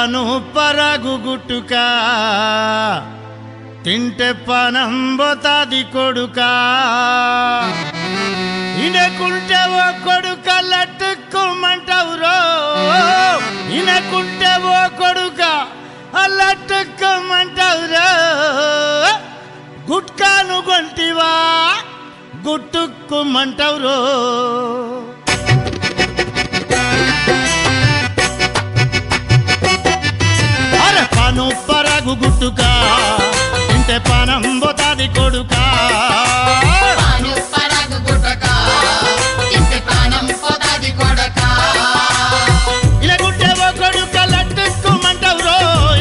అను పరగు గుట్టుక తింటే పనంబతాది కొడుక. ఇనకుంటే ఓ కొడుక లట్టుకోమంటావురో. ఇనకుంటే ఓ కొడుక అల్లట్టుకోమంటావురో గుట్కాను కొంటివా గుట్టుక్కుమంటావురో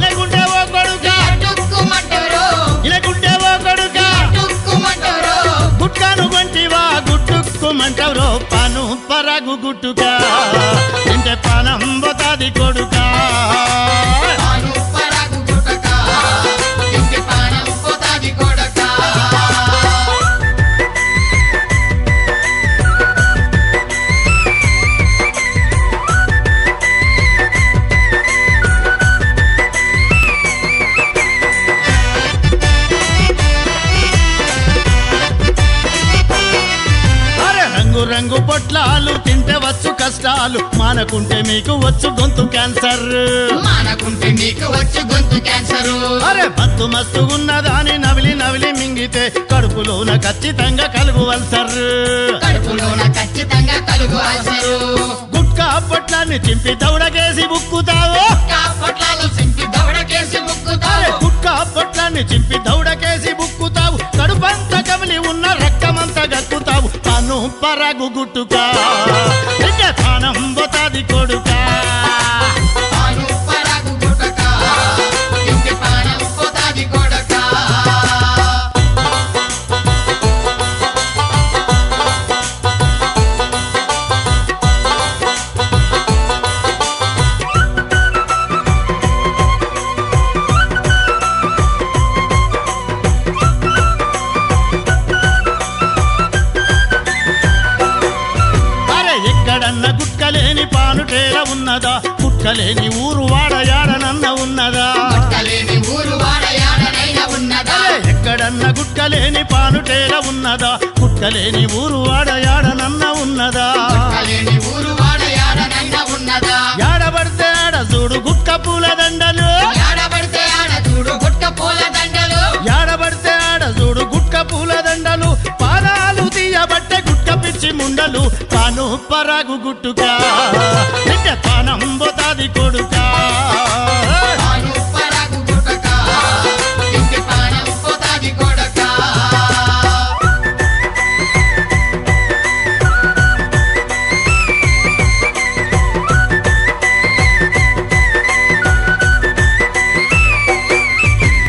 ఇలగుంటే ఓ కొడుక టుక్కుమంటారు గుట్కాను కొంటివా గుట్టుక్కుమంటావురో పను పరగు గుట్టుక ఇంటే పనం బొతాది కొడుక. రంగు రంగు పొట్లాలు తింటే వచ్చు కష్టాలు. మానకుంటే మీకు వచ్చు గొంతు క్యాన్సర్. మానకుంటే నీకు వచ్చి గొంతు క్యాన్సరు. అరే మత్తు మస్తు ఉన్నదాని నవిలి నవిలి మింగితే కడుపులోన ఖచ్చితంగా కలుగు అల్సర్. కడుపులోన ఖచ్చితంగా కలుగు అల్సరు. గుట్కా పొట్లాన్ని చింపి దౌడకేసి పను పానుటేల ఉన్నదా? గుట్కలేని ఊరు వాడయాడనన్న ఉన్నదా? పట్టలేని ఊరు వాడ ఎక్కడన్న గుట్కలేని పానుటేల ఉన్నదా? గుట్కలేని ఊరు వాడయాడనన్న ఉన్నదా? పిచ్చి తాను పరాగు గుట్టుగా. బిడ్డ పానం బొతాది కొడుకా.